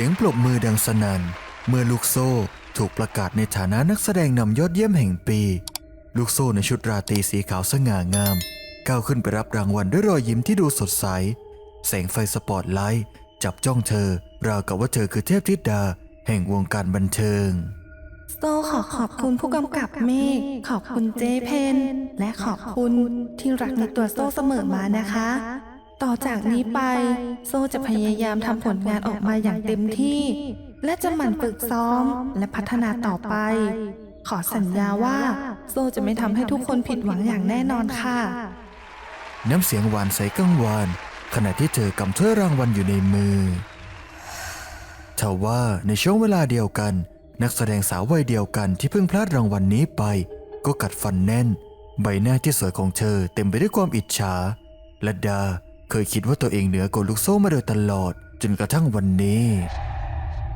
สียงปรบมือดังสนั่นเมื่อลูกโซ่ถูกประกาศในฐานะนักแสดงนำยอดเยี่ยมแห่งปี ลูกโซ่ในชุดราตรีสีขาวสง่างาม ก้าวขึ้นไปรับรางวัลด้วยรอยยิ้มที่ดูสดใส แสงไฟสปอตไลท์จับจ้องเธอ ราวกับว่าเธอคือเทพธิดา แห่งวงการบันเทิง โซขอขอบคุณผู้กำกับเมฆขอบคุณเจเพนและขอบคุณที่รักในตัวโซ่เสมอมานะคะ ต่อจากนี้ไป โซจะพยายามทำผลงานออกมาอย่างเต็มที่ และจะหมั่นฝึกซ้อมและพัฒนาต่อไป ขอสัญญาว่า โซจะไม่ทำให้ทุกคนผิดหวังอย่างแน่นอนค่ะ น้ำเสียงหวานใสกังวานขณะที่เธอกำถ้วยรางวัลอยู่ในมือทว่าในช่วงเวลาเดียวกัน นักแสดงสาววัยเดียวกันที่เพิ่งพลาดรางวัลนี้ไป ก็กัดฟันแน่น ใบหน้าที่สวยของเธอเต็มไปด้วยความอิจฉาและดา เคยคิดว่าตัวเองเหนือกว่าลูกโซ่มาโดยตลอด จนกระทั่งวันนี้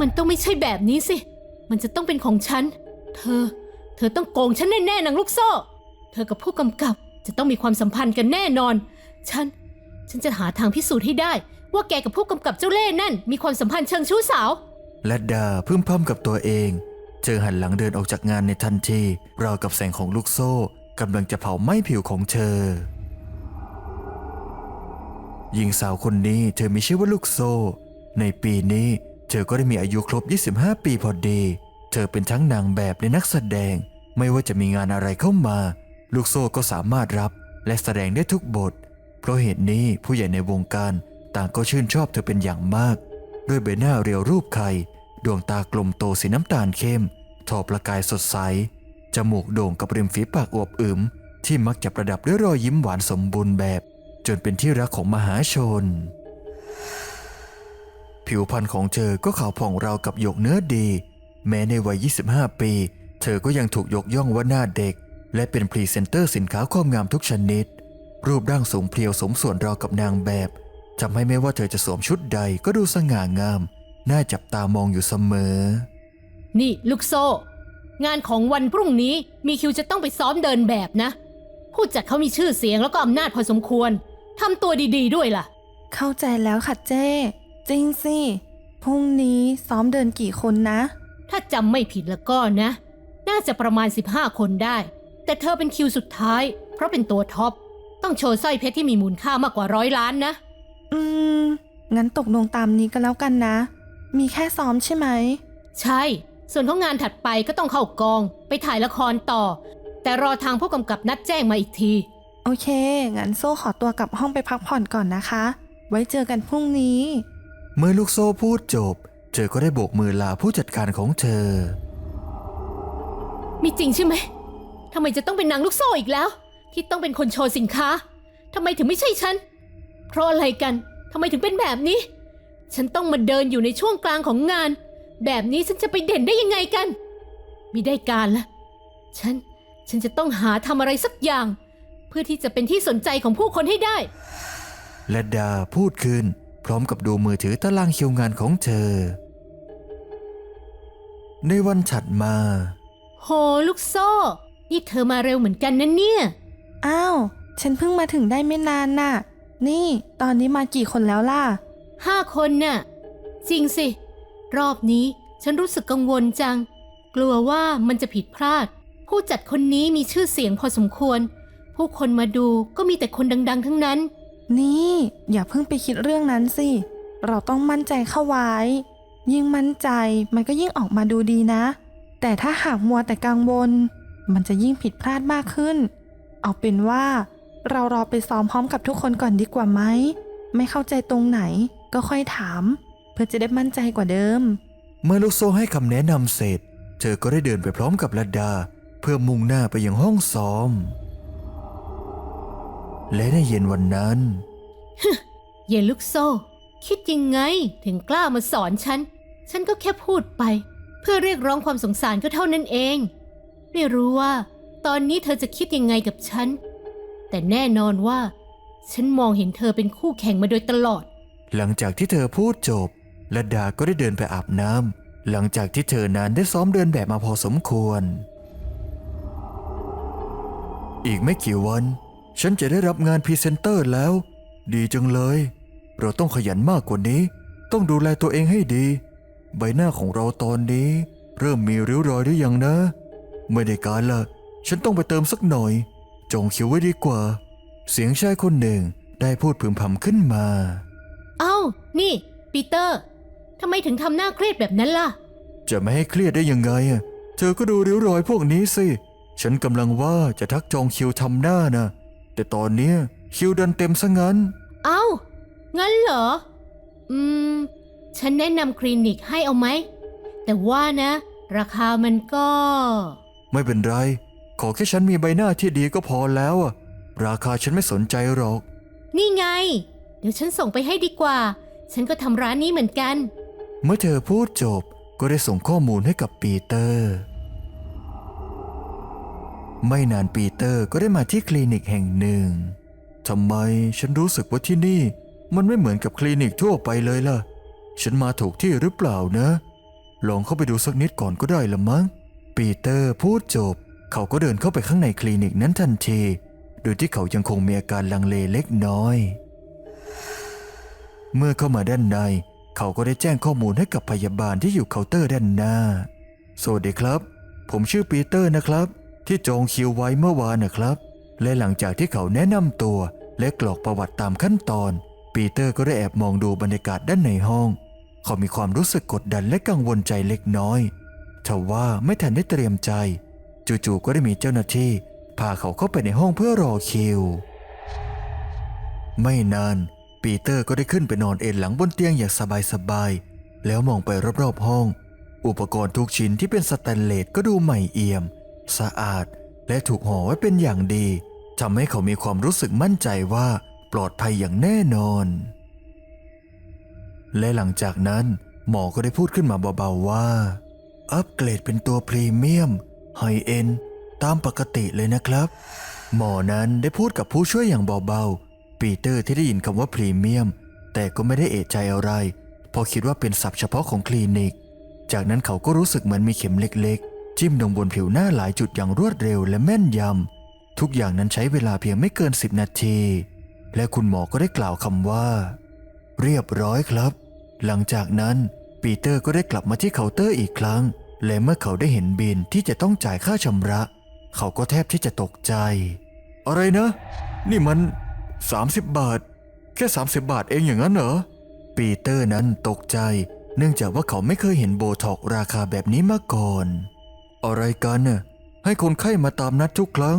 มันต้องไม่ใช่แบบนี้สิ มันจะต้องเป็นของฉัน เธอ เธอต้องโกงฉันแน่ๆนางลูกโซ่ เธอกับผู้กำกับจะต้องมีความสัมพันธ์กันแน่นอน ฉัน ฉันจะหาทางพิสูจน์ให้ได้ ว่าแกกับผู้กำกับเจ้าเล่ห์นั่น มีความสัมพันธ์เชิงชู้สาว และดาพึมพำกับตัวเอง เธอหันหลังเดินออกจากงานในทันทีราวกับแสงของลูกโซ่กำลังจะเผาไหม้ผิวของเธอ หญิงสาวคนนี้เธอมีชื่อว่าลูกโซ่ในปีนี้เธอก็ได้มีอายุครบ 25 ปีพอดี เธอเป็นทั้งนางแบบและนักแสดง ไม่ว่าจะมีงานอะไรเข้ามา ลูกโซ่ก็สามารถรับและแสดงได้ทุกบท เพราะเหตุนี้ผู้ใหญ่ในวงการต่างก็ชื่นชอบเธอเป็นอย่างมาก ด้วยใบหน้าเรียวรูปไข่ ดวงตากลมโตสีน้ำตาลเข้ม ทอประกายสดใส จมูกโด่งกับริมฝีปากอวบอึมที่มักจะประดับด้วยรอยยิ้มหวานสมบูรณ์แบบ จนเป็นที่รักของมหาชน ผิวพรรณของเธอก็ขาวผ่องราวกับหยกเนื้อดี แม้ในวัย 25 ปี เธอก็ยังถูกยกย่องว่าหน้าเด็ก และเป็นพรีเซนเตอร์สินค้าความงามทุกชนิด รูปร่างสูงเพรียวสมส่วนราวกับนางแบบทำให้ไม่ว่าเธอจะสวมชุดใดก็ดูสง่างาม น่าจับตามองอยู่เสมอ นี่ลูกโซ่ งานของวันพรุ่งนี้มีคิวจะต้องไปซ้อมเดินแบบนะ ผู้จัดเขามีชื่อเสียงแล้วก็อำนาจพอสมควร ทำตัวดีๆด้วยล่ะ เข้าใจแล้วค่ะเจ้ จริงสิ พรุ่งนี้ซ้อมเดินกี่คนนะ ถ้าจำไม่ผิดแล้วก็นะ น่าจะประมาณ 15 คนได้ แต่เธอเป็นคิวสุดท้าย เพราะเป็นตัวท็อป ต้องโชว์สร้อยเพชรที่มีมูลค่ามากกว่าร้อยล้านนะ อืม งั้นตกลงตามนี้ก็แล้วกันนะ มีแค่ซ้อมใช่ไหม ใช่ ส่วนของงานถัดไปก็ต้องเข้ากอง ไปถ่ายละครต่อ แต่รอทางผู้กำกับนัดแจ้งมาอีกที โอเค งั้นโซ่ขอตัวกลับห้องไปพักผ่อนก่อนนะคะ ไว้เจอกันพรุ่งนี้ เมื่อลูกโซ่พูดจบ เธอก็ได้โบกมือลาผู้จัดการของเธอ มีจริงใช่ไหม ทำไมจะต้องเป็นนางลูกโซ่อีกแล้ว ที่ต้องเป็นคนโชว์สินค้า ทำไมถึงไม่ใช่ฉัน เพราะอะไรกัน ทำไมถึงเป็นแบบนี้ ฉันต้องมาเดินอยู่ในช่วงกลางของงาน แบบนี้ฉันจะไปเด่นได้ยังไงกันมิได้การละ ฉัน ฉันจะต้องหาทำอะไรสักอย่างเพื่อที่จะเป็นที่สนใจของผู้คนให้ได้ และดาพูดขึ้น พร้อมกับดูมือถือตารางคิวงานของเธอ ในวันถัดมา โหลูกโซ่ นี่เธอมาเร็วเหมือนกันนะเนี่ย อ้าว ฉันเพิ่งมาถึงได้ไม่นานน่ะ นี่ ตอนนี้มากี่คนแล้วล่ะ ห้าคนน่ะ จริงสิ รอบนี้ฉันรู้สึกกังวลจัง กลัวว่ามันจะผิดพลาด ผู้จัดคนนี้มีชื่อเสียงพอสมควร ผู้คนมาดูก็มีแต่คนดัง ๆ ทั้งนั้น นี่ อย่าเพิ่งไปคิดเรื่องนั้นสิ เราต้องมั่นใจเข้าไว้ ยิ่งมั่นใจมันก็ยิ่งออกมาดูดีนะ แต่ถ้าหากมัวแต่กังวล มันจะยิ่งผิดพลาดมากขึ้น เอาเป็นว่า เรารอไปซ้อมพร้อมกับทุกคนก่อนดีกว่าไหม ไม่เข้าใจตรงไหนก็ค่อยถาม เพื่อจะได้มั่นใจกว่าเดิม เมื่อลูกโซ่ให้คำแนะนำเสร็จ เธอก็ได้เดินไปพร้อมกับลัดดา เพื่อมุ่งหน้าไปยังห้องซ้อม และในเย็นวันนั้นเยนลูกโซ่ คิดยังไงถึงกล้ามาสอนฉัน ฉันก็แค่พูดไป เพื่อเรียกร้องความสงสารก็เท่านั้นเอง ไม่รู้ว่า ตอนนี้เธอจะคิดยังไงกับฉัน แต่แน่นอนว่า ฉันมองเห็นเธอเป็นคู่แข่งมาโดยตลอด หลังจากที่เธอพูดจบลัดดาก็ได้เดินไปอาบน้ำหลังจากที่เธอนั้นได้ซ้อมเดินแบบมาพอสมควร อีกไม่กี่วัน ฉันจะได้รับงานพรีเซนเตอร์แล้ว ดีจังเลย เราต้องขยันมากกว่านี้ ต้องดูแลตัวเองให้ดี ใบหน้าของเราตอนนี้ เริ่มมีริ้วรอยหรือยังนะ ไม่ได้การละฉันต้องไปเติมสักหน่อย จงคิวไว้ดีกว่า เสียงชายคนหนึ่งได้พูดพึมพำขึ้นมา เอ้า นี่ ปีเตอร์ทำไมถึงทำหน้าเครียดแบบนั้นล่ะ จะไม่ให้เครียดได้ยังไงอะเธอก็ดูริ้วรอยพวกนี้สิ ฉันกำลังว่าจะทักจองคิวทำหน้านะ แต่ตอนเนี้ยคิวดันเต็มซะงั้น เอ้า งั้นเหรอ อืม ฉันแนะนำคลินิกให้เอาไหม แต่ว่านะ ราคามันก็ ไม่เป็นไร ขอแค่ฉันมีใบหน้าที่ดีก็พอแล้วอะราคาฉันไม่สนใจหรอก นี่ไง เดี๋ยวฉันส่งไปให้ดีกว่า ฉันก็ทำร้านนี้เหมือนกัน เมื่อเธอพูดจบก็ได้ส่งข้อมูลให้กับปีเตอร์ ไม่นานปีเตอร์ก็ได้มาที่คลินิกแห่งหนึ่งทำไมฉันรู้สึกว่าที่นี่ มันไม่เหมือนกับคลินิกทั่วไปเลยล่ะ ฉันมาถูกที่หรือเปล่านะ ลองเข้าไปดูสักนิดก่อนก็ได้ละมั้ง ปีเตอร์พูดจบ เขาก็เดินเข้าไปข้างในคลินิกนั้นทันที โดยที่เขายังคงมีอาการลังเลเล็กน้อย เมื่อเข้ามาด้านใน เขาก็ได้แจ้งข้อมูลให้กับพยาบาลที่อยู่เคาน์เตอร์ด้านหน้า สวัสดีครับ ผมชื่อปีเตอร์นะครับ ที่จองคิวไว้เมื่อวานนะครับ และหลังจากที่เขาแนะนำตัว และกรอกประวัติตามขั้นตอน ปีเตอร์ก็ได้แอบมองดูบรรยากาศด้านในห้อง เขามีความรู้สึกกดดันและกังวลใจเล็กน้อยทว่าไม่ทันได้เตรียมใจ จู่ๆก็ได้มีเจ้าหน้าที่ พาเขาเข้าไปในห้องเพื่อรอคิว ไม่นาน ปีเตอร์ก็ได้ขึ้นไปนอนเอนหลังบนเตียงอย่างสบายๆแล้วมองไปรอบๆห้อง อุปกรณ์ทุกชิ้นที่เป็นสแตนเลสก็ดูใหม่เอี่ยม สะอาด และถูกห่อไว้เป็นอย่างดีทำให้เขามีความรู้สึกมั่นใจว่าปลอดภัยอย่างแน่นอน และหลังจากนั้นหมอก็ได้พูดขึ้นมาเบาๆว่า อัปเกรดเป็นตัวพรีเมียมไฮเอ็นตามปกติเลยนะครับ หมอนั้นได้พูดกับผู้ช่วยอย่างเบาๆ ปีเตอร์ที่ได้ยินคำว่าพรีเมียม แต่ก็ไม่ได้เอะใจอะไรเพราะคิดว่าเป็นศัพท์เฉพาะของคลินิก จากนั้นเขาก็รู้สึกเหมือนมีเข็มเล็ก จิ้มลงบนผิวหน้าหลายจุดอย่างรวดเร็วและแม่นยำ ทุกอย่างนั้นใช้เวลาเพียงไม่เกิน 10 นาที และคุณหมอก็ได้กล่าวคำว่า เรียบร้อยครับ หลังจากนั้นปีเตอร์ก็ได้กลับมาที่เคาน์เตอร์อีกครั้ง และเมื่อเขาได้เห็นบินที่จะต้องจ่ายค่าชำระ เขาก็แทบที่จะตกใจ อะไรนะ นี่มัน 30 บาท แค่ 30 บาทเองอย่างนั้นเหรอ ปีเตอร์นั้นตกใจ เนื่องจากว่าเขาไม่เคยเห็นโบท็อกราคาแบบนี้มาก่อน อะไรกันน่ะให้คนไข้มาตามนัดทุกครั้ง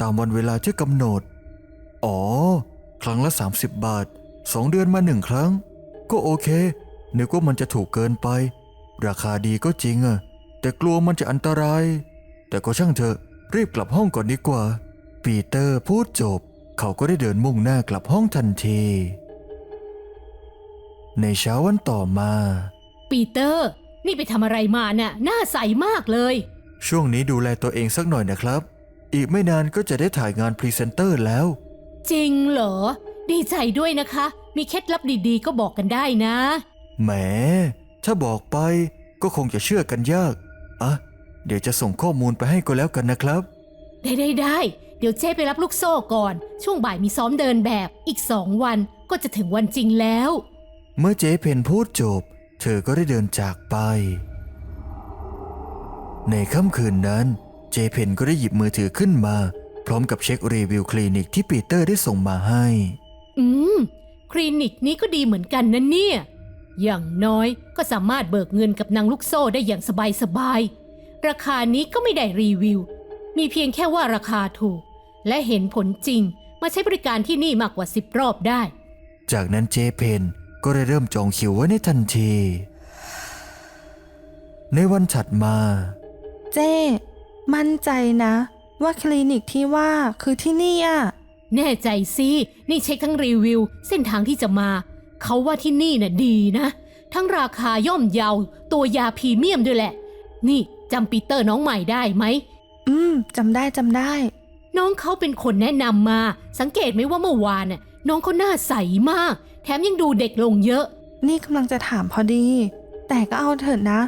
ตามวันเวลาที่กำหนด อ๋อ ครั้งละ 30 บาทสองเดือนมาหนึ่งครั้ง ก็โอเคนึกว่ามันจะถูกเกินไป ราคาดีก็จริงอะแต่กลัวมันจะอันตราย แต่ก็ช่างเถอะรีบกลับห้องก่อนดีกว่า ปีเตอร์พูดจบ เขาก็ได้เดินมุ่งหน้ากลับห้องทันที ในเช้าวันต่อมา ปีเตอร์ นี่ไปทำอะไรมาน่ะหน้าใสมากเลย ช่วงนี้ดูแลตัวเองสักหน่อยนะครับ อีกไม่นานก็จะได้ถ่ายงานพรีเซนเตอร์แล้ว จริงเหรอ ดีใจด้วยนะคะ มีเคล็ดลับดีๆ ก็บอกกันได้นะ แหม ถ้าบอกไปก็คงจะเชื่อกันยาก อะ เดี๋ยวจะส่งข้อมูลไปให้ก็แล้วกันนะครับ ได้ได้ได้เดี๋ยวเจ๊ไปรับลูกโซ่ก่อน ช่วงบ่ายมีซ้อมเดินแบบอีกสองวันก็จะถึงวันจริงแล้ว เมื่อเจ๊เพนพูดจบ เธอก็ได้เดินจากไป ในค่ำคืนนั้น เจเพนก็ได้หยิบมือถือขึ้นมา พร้อมกับเช็ครีวิวคลินิกที่ปีเตอร์ได้ส่งมาให้ อืม คลินิกนี้ก็ดีเหมือนกันนะเนี่ย อย่างน้อยก็สามารถเบิกเงินกับนางลูกโซ่ได้อย่างสบายๆราคานี้ก็ไม่ได้รีวิว มีเพียงแค่ว่าราคาถูก และเห็นผลจริง มาใช้บริการที่นี่มากกว่าสิบรอบได้ จากนั้นเจเพนก็ได้เริ่มจองคิวไว้ในทันที ในวันถัดมา เจ้ มั่นใจนะ ว่าคลินิกที่ว่าคือที่นี่อะแน่ใจสินี่เช็คทั้งรีวิว เส้นทางที่จะมา เขาว่าที่นี่น่ะดีนะ ทั้งราคาย่อมเยา ตัวยาพรีเมียมด้วยแหละ นี่จำปีเตอร์น้องใหม่ได้ไหม อืมจำได้จำได้ น้องเขาเป็นคนแนะนำมา สังเกตไหมว่าเมื่อวานน่ะน้องเขาหน้าใสมาก แถมยังดูเด็กลงเยอะ นี่กำลังจะถามพอดี แต่ก็เอาเถิดนะ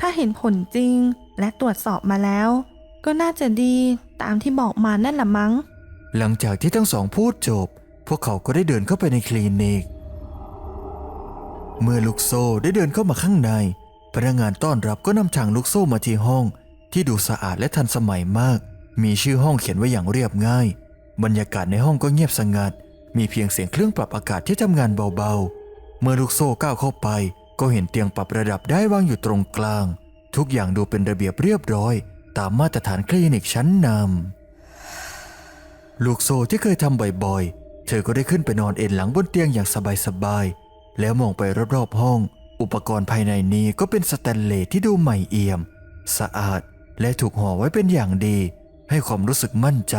ถ้าเห็นผลจริง และตรวจสอบมาแล้ว ก็น่าจะดีตามที่บอกมานั่นแหละมั้ง หลังจากที่ทั้งสองพูดจบ พวกเขาก็ได้เดินเข้าไปในคลินิก เมื่อลูกโซ่ได้เดินเข้ามาข้างใน พนักงานต้อนรับก็นำทางลูกโซ่มาที่ห้อง ที่ดูสะอาดและทันสมัยมาก มีชื่อห้องเขียนไว้อย่างเรียบง่าย บรรยากาศในห้องก็เงียบสงัด มีเพียงเสียงเครื่องปรับอากาศที่ทำงานเบาๆ เมื่อลูกโซ่ก้าวเข้าไป ก็เห็นเตียงปรับระดับได้วางอยู่ตรงกลาง ทุกอย่างดูเป็นระเบียบเรียบร้อย ตามมาตรฐานคลินิกชั้นนำลูกโซ่ที่เคยทำบ่อยๆ เธอก็ได้ขึ้นไปนอนเอนหลังบนเตียงอย่างสบายๆ แล้วมองไปรอบๆห้อง อุปกรณ์ภายในนี้ก็เป็นสแตนเลสที่ดูใหม่เอี่ยม สะอาดและถูกห่อไว้เป็นอย่างดี ให้ความรู้สึกมั่นใจ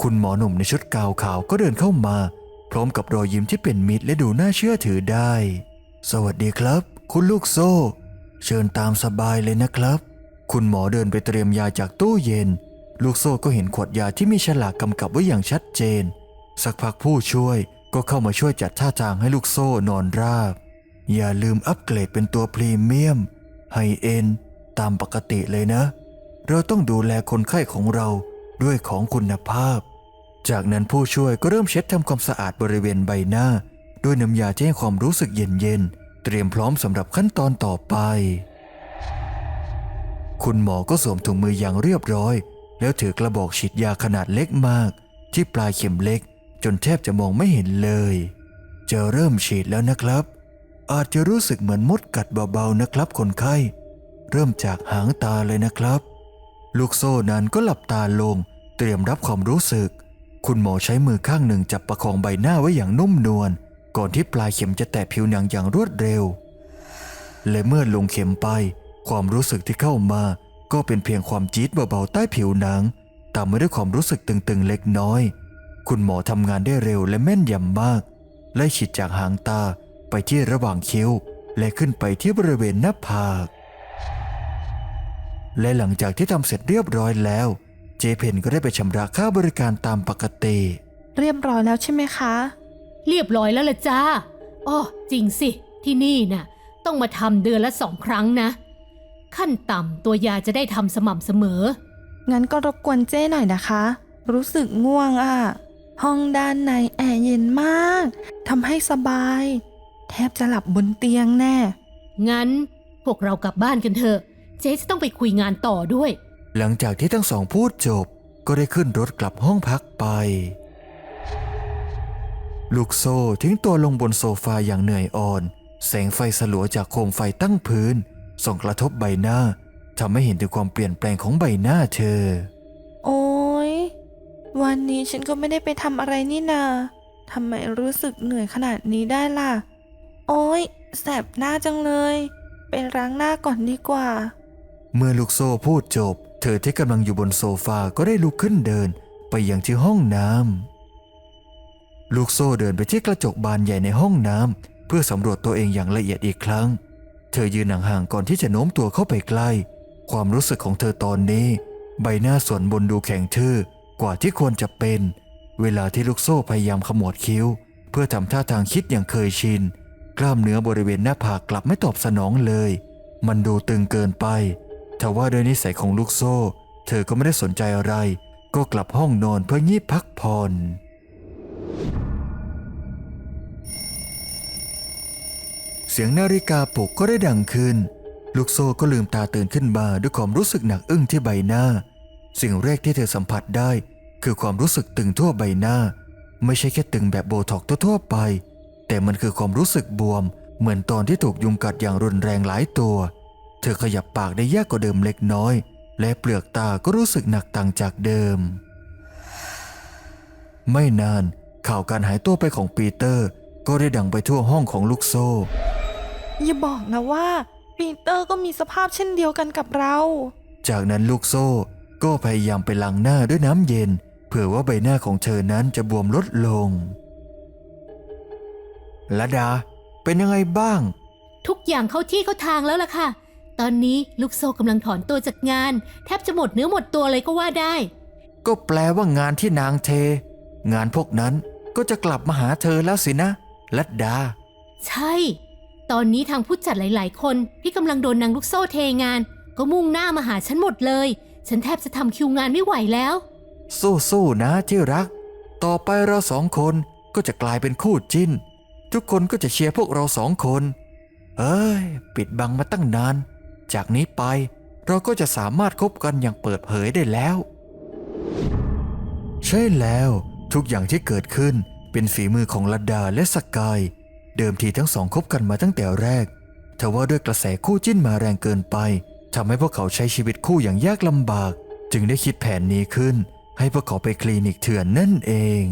คุณหมอหนุ่มในชุดกาวขาวก็เดินเข้ามา พร้อมกับรอยยิ้มที่เป็นมิตรและดูน่าเชื่อถือได้ สวัสดีครับ คุณลูกโซ่ เชิญตามสบายเลยนะครับ คุณหมอเดินไปเตรียมยาจากตู้เย็น ลูกโซ่ก็เห็นขวดยาที่มีฉลากกำกับไว้อย่างชัดเจน สักพักผู้ช่วยก็เข้ามาช่วยจัดท่าทางให้ลูกโซ่นอนราบ อย่าลืมอัปเกรดเป็นตัวพรีเมียมไฮเอ็นตามปกติเลยนะ เราต้องดูแลคนไข้ของเราด้วยของคุณภาพ จากนั้นผู้ช่วยก็เริ่มเช็ดทำความสะอาดบริเวณใบหน้า ด้วยน้ำยาที่ให้ความรู้สึกเย็นๆ เตรียมพร้อมสำหรับขั้นตอนต่อไป คุณหมอก็สวมถุงมืออย่างเรียบร้อย แล้วถือกระบอกฉีดยาขนาดเล็กมาก ที่ปลายเข็มเล็ก จนแทบจะมองไม่เห็นเลย จะเริ่มฉีดแล้วนะครับ อาจจะรู้สึกเหมือนมดกัดเบาๆนะครับ คนไข้ เริ่มจากหางตาเลยนะครับ ลูกโซ่นั้นก็หลับตาลง เตรียมรับความรู้สึก คุณหมอใช้มือข้างหนึ่งจับประคองใบหน้าไว้อย่างนุ่มนวล ก่อนที่ปลายเข็มจะแตะผิวหนังอย่างรวดเร็ว และเมื่อลงเข็มไป ความรู้สึกที่เข้ามา ก็เป็นเพียงความจี๊ดเบาๆใต้ผิวหนัง ตามมาด้วยความรู้สึกตึงๆเล็กน้อย คุณหมอทำงานได้เร็วและแม่นยำมาก ไล่ฉีดจากหางตาไปที่ระหว่างคิ้ว และขึ้นไปที่บริเวณหน้าผากและหลังจากที่ทำเสร็จเรียบร้อยแล้ว เจเพนก็ได้ไปชำระค่าบริการตามปกติ เรียบร้อยแล้วใช่ไหมคะ เรียบร้อยแล้วล่ะจ้าอ้อจริงสิ ที่นี่น่ะ ต้องมาทำเดือนละสองครั้งนะ ขั้นต่ำตัวยาจะได้ทำสม่ำเสมอ งั้นก็รบกวนเจ้หน่อยนะคะ รู้สึกง่วงอะ ห้องด้านในแอร์เย็นมากทำให้สบาย แทบจะหลับบนเตียงแน่ งั้นพวกเรากลับบ้านกันเถอะ เจ๊จะต้องไปคุยงานต่อด้วย หลังจากที่ทั้งสองพูดจบ ก็ได้ขึ้นรถกลับห้องพักไป ลูกโซ่ทิ้งตัวลงบนโซฟาอย่างเหนื่อยอ่อน แสงไฟสลัวจากโคมไฟตั้งพื้น ส่องกระทบใบหน้าทำให้เห็นถึงความเปลี่ยนแปลงของใบหน้าเธอ โอ้ยวันนี้ฉันก็ไม่ได้ไปทำอะไรนี่นาทำไมรู้สึกเหนื่อยขนาดนี้ได้ล่ะ โอ้ยแสบหน้าจังเลย ไปล้างหน้าก่อนดีกว่า เมื่อลูกโซ่พูดจบ เธอที่กำลังอยู่บนโซฟาก็ได้ลุกขึ้นเดิน ไปยังที่ห้องน้ำ ลูกโซ่เดินไปที่กระจกบานใหญ่ในห้องน้ำเพื่อสำรวจตัวเองอย่างละเอียดอีกครั้ง เธอยืนห่างๆก่อนที่จะโน้มตัวเข้าไปใกล้ ความรู้สึกของเธอตอนนี้ ใบหน้าส่วนบนดูแข็งทื่อกว่าที่ควรจะเป็น เวลาที่ลูกโซ่พยายามขมวดคิ้ว เพื่อทำท่าทางคิดอย่างเคยชิน กล้ามเนื้อบริเวณหน้าผากกลับไม่ตอบสนองเลย มันดูตึงเกินไปทว่าโดยนิสัยของลูกโซ่ เธอก็ไม่ได้สนใจอะไร ก็กลับห้องนอนเพื่องีบพักผ่อน เสียงนาฬิกาปลุกก็ได้ดังขึ้น ลูกโซ่ก็ลืมตาตื่นขึ้นมาด้วยความรู้สึกหนักอึ้งที่ใบหน้า สิ่งแรกที่เธอสัมผัสได้ คือความรู้สึกตึงทั่วใบหน้า ไม่ใช่แค่ตึงแบบโบท็อกทั่วๆไป แต่มันคือความรู้สึกบวม เหมือนตอนที่ถูกยุงกัดอย่างรุนแรงหลายตัว เธอขยับปากได้ยากกว่าเดิมเล็กน้อย และเปลือกตาก็รู้สึกหนักต่างจากเดิม ไม่นานข่าวการหายตัวไปของปีเตอร์ก็ได้ดังไปทั่วห้องของลูกโซ่ อย่าบอกนะว่าปีเตอร์ก็มีสภาพเช่นเดียวกันกับเรา จากนั้นลูกโซ่ก็พยายามไปล้างหน้าด้วยน้ำเย็น เผื่อว่าใบหน้าของเธอนั้นจะบวมลดลงละดา เป็นยังไงบ้าง ทุกอย่างเข้าที่เข้าทางแล้วล่ะค่ะ ตอนนี้ลูกโซ่กำลังถอนตัวจากงาน แทบจะหมดเนื้อหมดตัวเลยก็ว่าได้ ก็แปลว่างานที่นางเท งานพวกนั้นก็จะกลับมาหาเธอแล้วสินะลัดดา ใช่ ตอนนี้ทางผู้จัดหลาย ๆ คนที่กำลังโดนนางลูกโซ่เทงาน ก็มุ่งหน้ามาหาฉันหมดเลย ฉันแทบจะทำคิวงานไม่ไหวแล้ว สู้ๆนะที่รัก ต่อไปเราสองคนก็จะกลายเป็นคู่จิ้น ทุกคนก็จะเชียร์พวกเราสองคน เอ้ย ปิดบังมาตั้งนาน จากนี้ไปเราก็จะสามารถคบกันอย่างเปิดเผยได้แล้ว ใช่แล้วทุกอย่างที่เกิดขึ้นเป็นฝีมือของลัดดาและสกาย เดิมทีทั้งสองคบกันมาตั้งแต่แรกทว่าด้วยกระแสคู่จิ้นมาแรงเกินไปทำให้พวกเขาใช้ชีวิตคู่อย่างยากลำบาก จึงได้คิดแผนนี้ขึ้น ให้พวกเขาไปคลินิกเถื่อนนั่นเอง